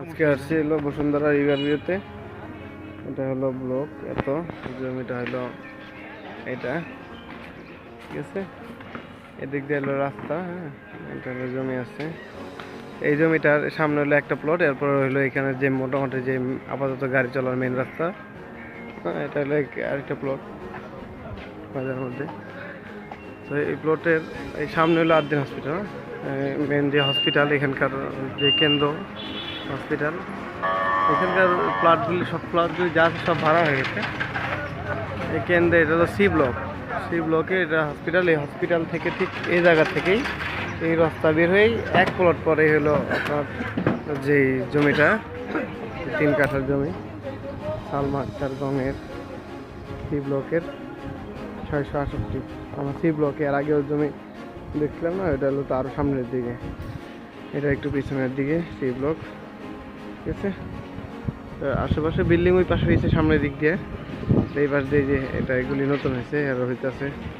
আজকে আসছি হলো বসুন্ধরা রিভার ভিউতে। এটা হলো ব্লক, এত। জমিটা হলো এটা, ঠিক আছে? এদিক দিয়ে হলো রাস্তা হ্যাঁ? এটা হলো জমি আছে। এই জমিটার সামনে হলো একটা প্লট এরপর হলো এখানে যে মোটামুটি যে আপাতত গাড়ি চলার মেন রাস্তা। হ্যাঁ এটা হলো আরেকটা প্লট বাজারের মধ্যে। তো এই প্লটের এই সামনে হলো আদ্দিন হসপিটাল মেন যে হসপিটাল এখানকার যে কেন্দ্র। হসপিটাল। এখানকার প্লটগুলি সব প্লটগুলি যা সব ভাড়া হয়ে গেছে। এই কেন্দ্রে এটা হলো সি ব্লক। সি ব্লকে এটা হসপিটাল, এই হসপিটাল থেকে ঠিক এই জায়গা থেকেই এই রাস্তা বের হয়েই এক প্লট পরে হলো আপনার যেই জমিটা তিন কাঠার জমি সালমা আক্তার গমের সি ব্লকের ছয়শো আষট্টি আমার সি ব্লকে আর আগেও জমি দেখছিলাম না, এটা হলো তো আরও সামনের দিকে। এটা একটু পিছনের দিকে সি ব্লক। ঠিক আছে? তো আশেপাশে বিল্ডিং ওই পাশে হয়েছে সামনের দিক দিয়ে। এই পাশ দিয়ে যে এটা এগুলি নতুন হয়েছে আর হইতেছে।